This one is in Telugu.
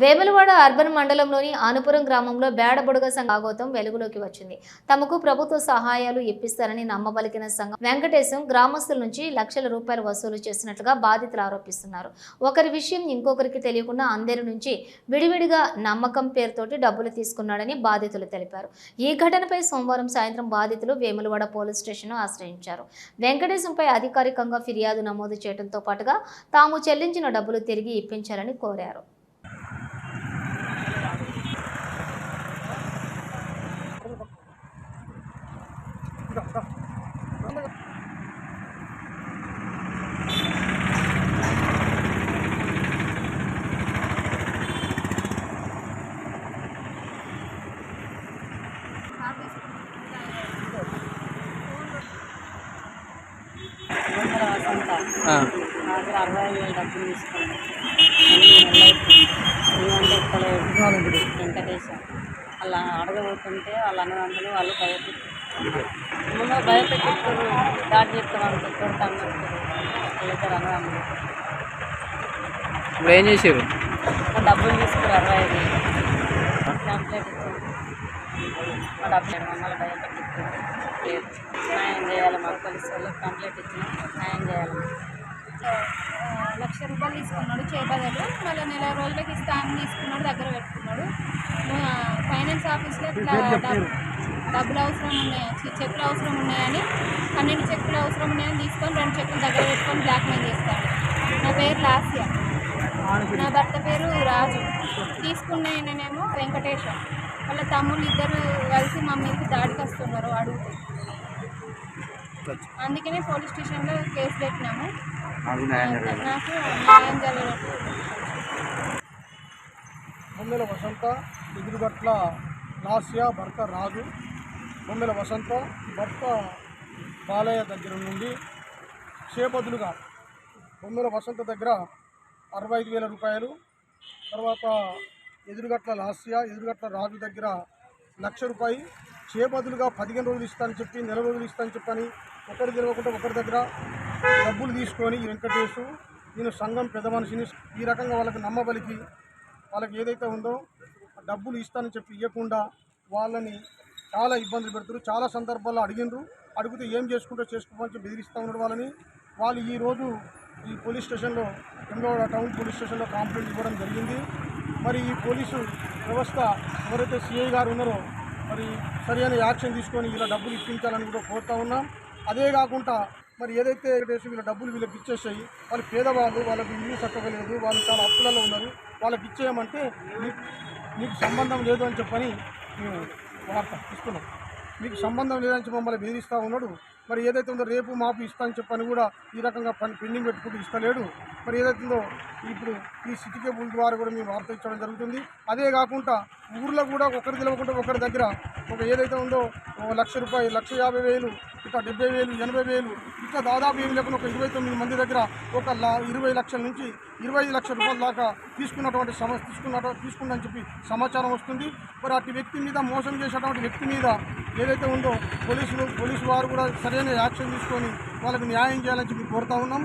వేములవాడ అర్బన్ మండలంలోని ఆనుపురం గ్రామంలో బేడబుడగ సంఘాగోతం వెలుగులోకి వచ్చింది. తమకు ప్రభుత్వ సహాయాలు ఇప్పిస్తారని నమ్మబలికిన సంఘం వెంకటేశం గ్రామస్తుల నుంచి లక్షల రూపాయలు వసూలు చేసినట్లుగా బాధితులు ఆరోపిస్తున్నారు. ఒకరి విషయం ఇంకొకరికి తెలియకుండా అందరి నుంచి విడివిడిగా నమ్మకం పేరుతోటి డబ్బులు తీసుకున్నాడని బాధితులు తెలిపారు. ఈ ఘటనపై సోమవారం సాయంత్రం బాధితులు వేములవాడ పోలీస్ స్టేషన్ను ఆశ్రయించారు. వెంకటేశంపై అధికారికంగా ఫిర్యాదు నమోదు చేయడంతో పాటుగా తాము చెల్లించిన డబ్బులు తిరిగి ఇప్పించాలని కోరారు. వందల వసంత ఆ, నా దగ్గర అరవై వేలు డబ్బులు తీసుకున్నాను ఏమంటే వెంకటేశం. అలా అడగబోతుంటే వాళ్ళ అన్నదమ్ములు వాళ్ళు భయపెట్టారు. ముందు భయపెట్టారు దాడి చెప్తామని కొడతాను ఇప్పుడు ఏం చేసారు? డబ్బులు తీసుకురు అరవై ఐదు కంప్లైంట్ డబ్బులు మమ్మల్ని భయపెట్టించారు లేదు మాకు పోలీసు వాళ్ళకి కంప్లైంట్ ఇచ్చిన న్యాయం చేయాలి. లక్ష రూపాయలు తీసుకున్నాడు చేపదలు. మళ్ళీ నెల రోజులకి ఇస్తా అని తీసుకున్నాడు దగ్గర పెట్టుకున్నాడు. ఫైనాన్స్ ఆఫీస్లో ఇట్లా డబ్- డబ్బులు అవసరం ఉన్నాయి చెక్కులు అవసరం ఉన్నాయని పన్నెండు చెక్కులు అవసరం ఉన్నాయని తీసుకొని రెండు చెక్కులు దగ్గర పెట్టుకొని బ్లాక్మెయిల్ చేస్తాడు. నా పేరు లాస్య. నా భర్త పేరు రాజు. తీసుకున్న ఆయననేమో వెంకటేశం వాళ్ళ తమ్ముళ్ళు ఇద్దరు కలిసి మా మీదకి దాడికి వస్తున్నారు అడుగుతూ. అందుకనే పోలీస్ స్టేషన్లో కేసు పెట్టినాము. నాకు న్యాయం జరగలేదు బొమ్మెల వసంత ఎదురుగట్ల లాస్య భర్త రాజు. బొమ్మెల వసంత భర్త బాలయ్య దగ్గర నుండి చేపదులుగా బొమ్మెల వసంత దగ్గర అరవై ఐదు వేల రూపాయలు తర్వాత ఎదురుగట్ల లాస్య ఎదురుగట్ల రాజు దగ్గర లక్ష రూపాయి చేబదులుగా పదిహేను రోజులు ఇస్తానని చెప్పి నెల రోజులు ఇస్తానని చెప్పని ఒకరు తెలియకుండా ఒకరి దగ్గర డబ్బులు తీసుకొని వెంకటేశు నేను సంఘం పెద్ద మనిషిని ఈ రకంగా వాళ్ళకి నమ్మబలికి వాళ్ళకి ఏదైతే ఉందో డబ్బులు ఇస్తానని చెప్పి ఇవ్వకుండా వాళ్ళని చాలా ఇబ్బందులు పెడుతున్నారు. చాలా సందర్భాల్లో అడిగినరు అడిగితే ఏం చేసుకుంటూ చేసుకోమని బెదిరిస్తూ ఉన్నారు వాళ్ళని. వాళ్ళు ఈరోజు ఈ పోలీస్ స్టేషన్లో ఎన్నోడ టౌన్ పోలీస్ స్టేషన్లో కంప్లైంట్ ఇవ్వడం జరిగింది. మరి ఈ పోలీసు వ్యవస్థ ఎవరైతే సిఐ గారు ఉన్నారో మరి సరైన యాక్షన్ తీసుకొని ఇలా డబ్బులు ఇప్పించాలని కూడా కోరుతా ఉన్నాం. అదే కాకుండా మరి ఏదైతే వేసి వీళ్ళ డబ్బులు వీళ్ళకి ఇచ్చేసాయి వాళ్ళు పేదవాళ్ళు వాళ్ళకి ఇల్లు చక్కగలేదు వాళ్ళు చాలా అప్పులలో ఉన్నారు వాళ్ళకి ఇచ్చేయమంటే మీకు సంబంధం లేదు అని చెప్పని మేము వార్త ఇస్తున్నాం. మీకు సంబంధం లేదని మమ్మల్ని బెదిరిస్తూ ఉన్నాడు. మరి ఏదైతే ఉందో రేపు మాపు ఇస్తా అని చెప్పని కూడా ఈ రకంగా పని పెండింగ్ పెట్టుకుంటూ ఇస్తలేడు. మరి ఏదైతుందో ఇప్పుడు ఈ సిటీ కేబుల్ ద్వారా కూడా మేము వార్త ఇచ్చడం జరుగుతుంది. అదే కాకుండా ఊర్లో కూడా ఒకరు తెలవకుండా ఒకరి దగ్గర ఒక ఏదైతే ఉందో ఒక లక్ష రూపాయలు లక్ష యాభై వేలు ఇంకా డెబ్బై వేలు ఎనభై వేలు ఇట్లా దాదాపు ఏమి లేకుండా ఒక ఇరవై తొమ్మిది మంది దగ్గర ఒక లా ఇరవై లక్షల నుంచి ఇరవై ఐదు లక్షల రూపాయల దాకా తీసుకున్నటువంటి సమ తీసుకున్న తీసుకుందని చెప్పి సమాచారం వస్తుంది. మరి అటు వ్యక్తి మీద మోసం చేసేటువంటి వ్యక్తి మీద ఏదైతే ఉందో పోలీసులు పోలీసు వారు కూడా సరైన యాక్షన్ తీసుకొని వాళ్ళకి న్యాయం చేయాలని చెప్పి కోరుతా ఉన్నాం.